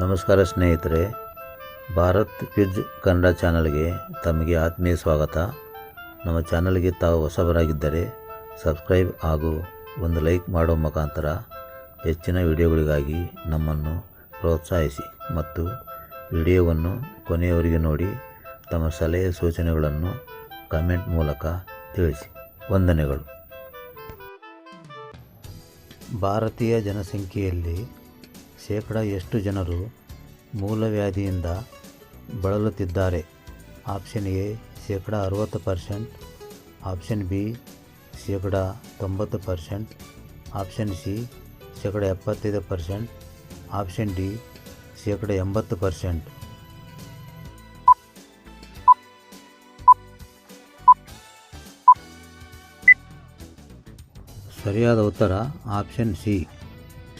ನಮಸ್ಕಾರ ಸ್ನೇಹಿತರೆ, ಭಾರತ್ ಕ್ವಿಜ್ ಕನ್ನಡ ಚಾನಲ್ಗೆ ತಮಗೆ ಆತ್ಮೀಯ ಸ್ವಾಗತ. ನಮ್ಮ ಚಾನಲ್ಗೆ ತಾವು ಹೊಸಬರಾಗಿದ್ದರೆ ಸಬ್ಸ್ಕ್ರೈಬ್ ಹಾಗೂ ಒಂದು ಲೈಕ್ ಮಾಡೋ ಮುಖಾಂತರ ಹೆಚ್ಚಿನ ವಿಡಿಯೋಗಳಿಗಾಗಿ ನಮ್ಮನ್ನು ಪ್ರೋತ್ಸಾಹಿಸಿ ಮತ್ತು ವಿಡಿಯೋವನ್ನು ಕೊನೆಯವರೆಗೆ ನೋಡಿ ತಮ್ಮ ಸಲಹೆ ಸೂಚನೆಗಳನ್ನು ಕಮೆಂಟ್ ಮೂಲಕ ತಿಳಿಸಿ. ವಂದನೆಗಳು. ಭಾರತೀಯ ಜನಸಂಖ್ಯೆಯಲ್ಲಿ ಶೇಕಡ ಎಷ್ಟು ಜನರು ಮೂಲವ್ಯಾಧಿಯಿಂದ ಬಳಲುತ್ತಿದ್ದಾರೆ? ಆಪ್ಷನ್ ಎ, ಶೇಕಡ ಅರುವತ್ತು ಪರ್ಸೆಂಟ್. ಆಪ್ಷನ್ ಬಿ, ಶೇಕಡ ತೊಂಬತ್ತು ಪರ್ಸೆಂಟ್. ಆಪ್ಷನ್ ಸಿ, ಶೇಕಡ ಎಪ್ಪತ್ತೈದು ಪರ್ಸೆಂಟ್. ಆಪ್ಷನ್ ಡಿ, ಶೇಕಡ ಎಂಬತ್ತು ಪರ್ಸೆಂಟ್. ಸರಿಯಾದ ಉತ್ತರ ಆಪ್ಷನ್ ಸಿ.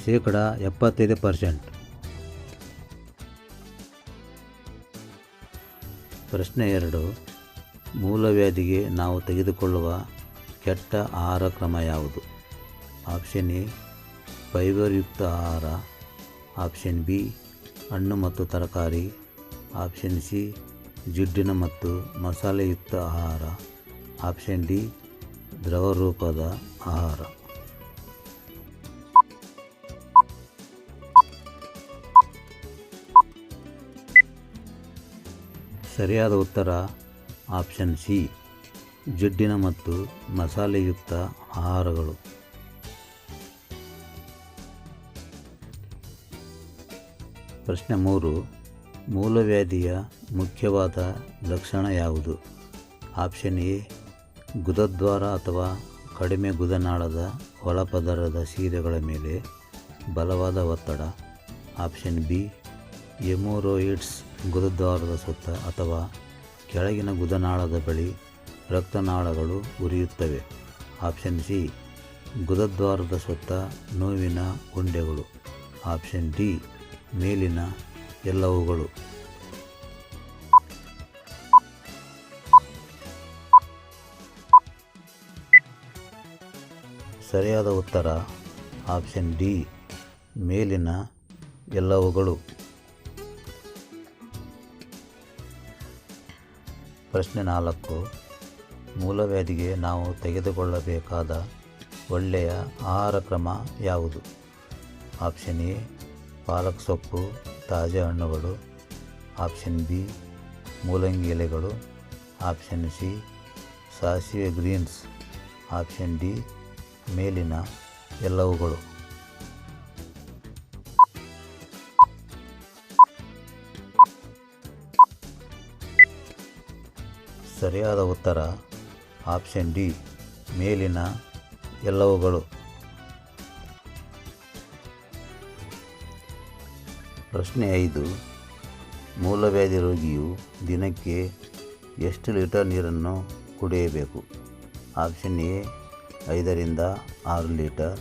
ಶೇಕಡ ಎಪ್ಪತ್ತೈದು ಪರ್ಸೆಂಟ್. ಪ್ರಶ್ನೆ ಎರಡು ಮೂಲವ್ಯಾಧಿಗೆ ನಾವು ತೆಗೆದುಕೊಳ್ಳುವ ಕೆಟ್ಟ ಆಹಾರ ಕ್ರಮ ಯಾವುದು? ಆಪ್ಷನ್ ಎ ಫೈಬರ್ಯುಕ್ತ ಆಹಾರ. ಆಪ್ಷನ್ ಬಿ, ಹಣ್ಣು ಮತ್ತು ತರಕಾರಿ. ಆಪ್ಷನ್ ಸಿ, ಜಿಡ್ಡಿನ ಮತ್ತು ಮಸಾಲೆಯುಕ್ತ ಆಹಾರ. ಆಪ್ಷನ್ ಡಿ ದ್ರವ ರೂಪದ ಆಹಾರ. ಸರಿಯಾದ ಉತ್ತರ ಆಪ್ಷನ್ ಸಿ, ಜಿಡ್ಡಿನ ಮತ್ತು ಮಸಾಲೆಯುಕ್ತ ಆಹಾರಗಳು. ಪ್ರಶ್ನೆ ಮೂರು, ಮೂಲವ್ಯಾಧಿಯ ಮುಖ್ಯವಾದ ಲಕ್ಷಣ ಯಾವುದು? ಆಪ್ಷನ್ ಎ, ಗುದದ್ವಾರ ಅಥವಾ ಕಡಿಮೆ ಗುದನಾಳದ ಒಳಪದರದ ಸೀರೆಗಳ ಮೇಲೆ ಬಲವಾದ ಒತ್ತಡ. ಆಪ್ಷನ್ ಬಿ ಎಮೋರೋಯಿಡ್ಸ್ ಗುದದ್ವಾರದ ಸುತ್ತ ಅಥವಾ ಕೆಳಗಿನ ಗುದನಾಳದ ಬಳಿ ರಕ್ತನಾಳಗಳು ಉರಿಯುತ್ತವೆ. ಆಪ್ಷನ್ ಸಿ, ಗುದದ್ವಾರದ ಸುತ್ತ ನೋವಿನ ಗುಂಡೆಗಳು ಆಪ್ಷನ್ ಡಿ, ಮೇಲಿನ ಎಲ್ಲವುಗಳು. ಸರಿಯಾದ ಉತ್ತರ, ಆಪ್ಷನ್ ಡಿ, ಮೇಲಿನ ಎಲ್ಲವುಗಳು. ಪ್ರಶ್ನೆ ನಾಲ್ಕು. ಮೂಲವ್ಯಾಧಿಗೆ ನಾವು ತೆಗೆದುಕೊಳ್ಳಬೇಕಾದ ಒಳ್ಳೆಯ ಆಹಾರ ಕ್ರಮ ಯಾವುದು? ಆಪ್ಷನ್ ಎ, ಪಾಲಕ್ ಸೊಪ್ಪು, ತಾಜಾ ಹಣ್ಣುಗಳು. ಆಪ್ಷನ್ ಬಿ, ಮೂಲಂಗಿ ಎಲೆಗಳು. ಆಪ್ಷನ್ ಸಿ, ಸಾಸಿವೆ ಗ್ರೀನ್ಸ್. ಆಪ್ಷನ್ ಡಿ, ಮೇಲಿನ ಎಲ್ಲವುಗಳು. ಸರಿಯಾದ ಉತ್ತರ. ಆಪ್ಷನ್ ಡಿ, ಮೇಲಿನ ಎಲ್ಲವುಗಳು. ಪ್ರಶ್ನೆ ಐದು, ಮೂಲವ್ಯಾಧಿ ರೋಗಿಯು ದಿನಕ್ಕೆ ಎಷ್ಟು ಲೀಟರ್ ನೀರನ್ನು ಕುಡಿಯಬೇಕು? ಆಪ್ಷನ್ ಎ, ಐದರಿಂದ ಆರು ಲೀಟರ್.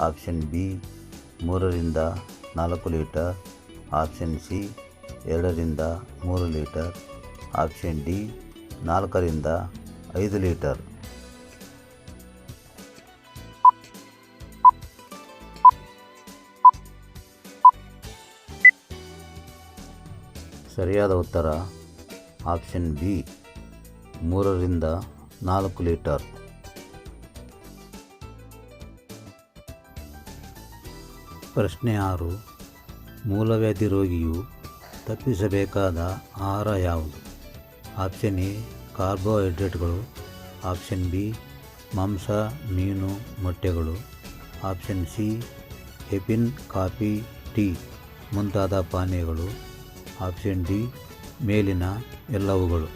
ಆಪ್ಷನ್ ಬಿ, ಮೂರರಿಂದ ನಾಲ್ಕು ಲೀಟರ್. ಆಪ್ಷನ್ ಸಿ, ಎರಡರಿಂದ ಮೂರು ಲೀಟರ್. ಆಪ್ಷನ್ ಡಿ ನಾಲ್ಕರಿಂದ ಐದು ಲೀಟರ್. ಸರಿಯಾದ ಉತ್ತರ ಆಪ್ಷನ್ ಬಿ, ಮೂರರಿಂದ ನಾಲ್ಕು ಲೀಟರ್. ಪ್ರಶ್ನೆ ಆರು ಮೂಲವ್ಯಾಧಿ ರೋಗಿಯು ತಪ್ಪಿಸಬೇಕಾದ ಆಹಾರ ಯಾವುದು? ಆಪ್ಷನ್ ಎ, ಕಾರ್ಬೋಹೈಡ್ರೇಟ್ಗಳು. ಆಪ್ಷನ್ ಬಿ, ಮಾಂಸ, ಮೀನು, ಮೊಟ್ಟೆಗಳು. ಆಪ್ಷನ್ ಸಿ, ಹೆಪಿನ್, ಕಾಫಿ, ಟೀ ಮುಂತಾದ ಪಾನೀಯಗಳು. ಆಪ್ಷನ್ ಡಿ, ಮೇಲಿನ ಎಲ್ಲವುಗಳು.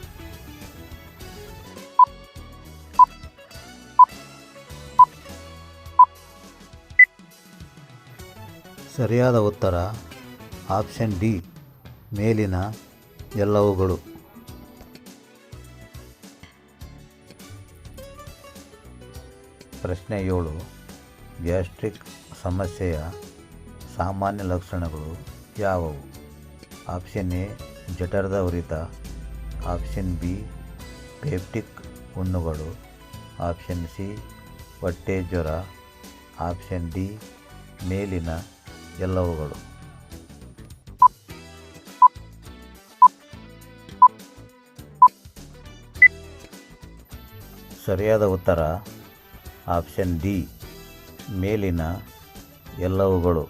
ಸರಿಯಾದ ಉತ್ತರ, ಆಪ್ಷನ್ ಡಿ, ಮೇಲಿನ ಎಲ್ಲವುಗಳು. ಪ್ರಶ್ನೆ ಏಳು, ಗ್ಯಾಸ್ಟ್ರಿಕ್ ಸಮಸ್ಯೆಯ ಸಾಮಾನ್ಯ ಲಕ್ಷಣಗಳು ಯಾವುವು? ಆಪ್ಷನ್ ಎ, ಜಠರದ ಉರಿತ. ಆಪ್ಷನ್ ಬಿ, ಪೆಪ್ಟಿಕ್ ಹುಣ್ಣುಗಳು. ಆಪ್ಷನ್ ಸಿ, ಹೊಟ್ಟೆ ಜ್ವರ. ಆಪ್ಷನ್ ಡಿ, ಮೇಲಿನ ಎಲ್ಲವುಗಳು. ಸರಿಯಾದ ಉತ್ತರ ಆಪ್ಷನ್ ಡಿ, ಮೇಲಿನ ಎಲ್ಲವುಗಳು.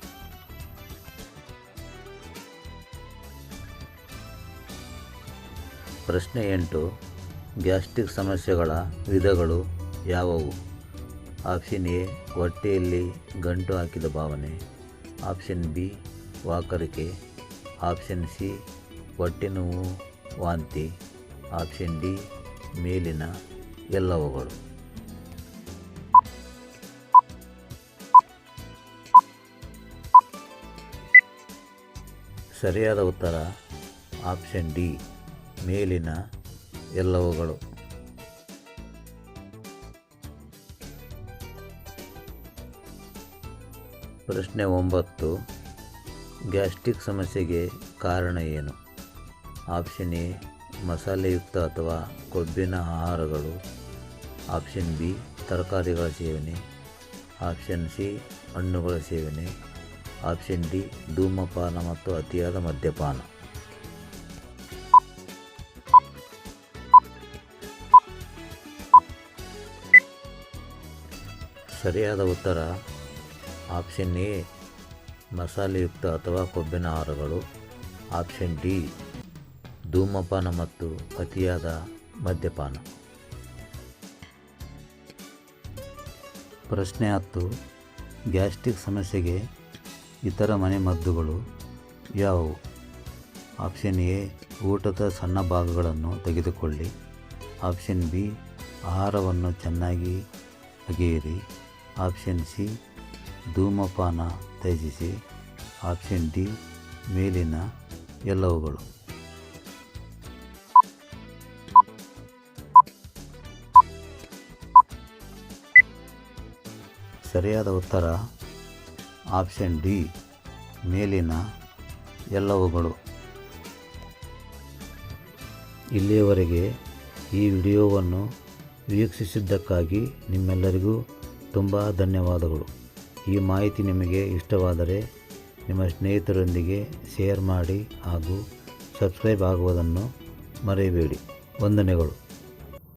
ಪ್ರಶ್ನೆ ಎಂಟು, ಗ್ಯಾಸ್ಟ್ರಿಕ್ ಸಮಸ್ಯೆಗಳ ವಿಧಗಳು ಯಾವುವು? ಆಪ್ಷನ್ ಎ, ಹೊಟ್ಟೆಯಲ್ಲಿ ಗಂಟು ಹಾಕಿದ ಭಾವನೆ. ಆಪ್ಷನ್ ಬಿ, ವಾಕರಿಕೆ. ಆಪ್ಷನ್ ಸಿ, ಹೊಟ್ಟೆ ನೋವು ವಾಂತಿ. ಆಪ್ಷನ್ ಡಿ, ಮೇಲಿನ ಎಲ್ಲವುಗಳು. ಸರಿಯಾದ ಉತ್ತರ, ಆಪ್ಷನ್ ಡಿ, ಮೇಲಿನ ಎಲ್ಲವುಗಳು. ಪ್ರಶ್ನೆ ಒಂಬತ್ತು, ಗ್ಯಾಸ್ಟ್ರಿಕ್ ಸಮಸ್ಯೆಗೆ ಕಾರಣ ಏನು? ಆಪ್ಷನ್ ಎ, ಮಸಾಲೆಯುಕ್ತ ಅಥವಾ ಕೊಬ್ಬಿನ ಆಹಾರಗಳು. ಆಪ್ಷನ್ ಬಿ, ತರಕಾರಿಗಳ ಸೇವನೆ. ಆಪ್ಷನ್ ಸಿ, ಹಣ್ಣುಗಳ ಸೇವನೆ. ಆಪ್ಷನ್ ಡಿ ಧೂಮಪಾನ ಮತ್ತು ಅತಿಯಾದ ಮದ್ಯಪಾನ. ಸರಿಯಾದ ಉತ್ತರ, ಆಪ್ಷನ್ ಎ, ಮಸಾಲೆಯುಕ್ತ ಅಥವಾ ಕೊಬ್ಬಿನ ಆಹಾರಗಳು. ಆಪ್ಷನ್ ಡಿ, ಧೂಮಪಾನ ಮತ್ತು ಅತಿಯಾದ ಮದ್ಯಪಾನ. ಪ್ರಶ್ನೆ ಹತ್ತು, ಗ್ಯಾಸ್ಟ್ರಿಕ್ ಸಮಸ್ಯೆಗೆ ಇತರ ಮನೆಮದ್ದುಗಳು ಯಾವುವು? ಆಪ್ಷನ್ ಎ, ಊಟದ ಸಣ್ಣ ಭಾಗಗಳನ್ನು ತೆಗೆದುಕೊಳ್ಳಿ. ಆಪ್ಷನ್ ಬಿ, ಆಹಾರವನ್ನು ಚೆನ್ನಾಗಿ ಅಗೆಯಿರಿ. ಆಪ್ಷನ್ ಸಿ, ಧೂಮಪಾನ ತ್ಯಜಿಸಿ. ಆಪ್ಷನ್ ಡಿ, ಮೇಲಿನ ಎಲ್ಲವುಗಳು. ಸರಿಯಾದ ಉತ್ತರ ಆಪ್ಷನ್ ಡಿ, ಮೇಲಿನ ಎಲ್ಲವುಗಳು. ಇಲ್ಲಿಯವರೆಗೆ ಈ ವಿಡಿಯೋವನ್ನು ವೀಕ್ಷಿಸಿದ್ದಕ್ಕಾಗಿ ನಿಮ್ಮೆಲ್ಲರಿಗೂ ತುಂಬ ಧನ್ಯವಾದಗಳು. ಈ ಮಾಹಿತಿ ನಿಮಗೆ ಇಷ್ಟವಾದರೆ ನಿಮ್ಮ ಸ್ನೇಹಿತರೊಂದಿಗೆ ಶೇರ್ ಮಾಡಿ ಹಾಗೂ ಸಬ್ಸ್ಕ್ರೈಬ್ ಆಗುವುದನ್ನು ಮರೆಯಬೇಡಿ. ವಂದನೆಗಳು.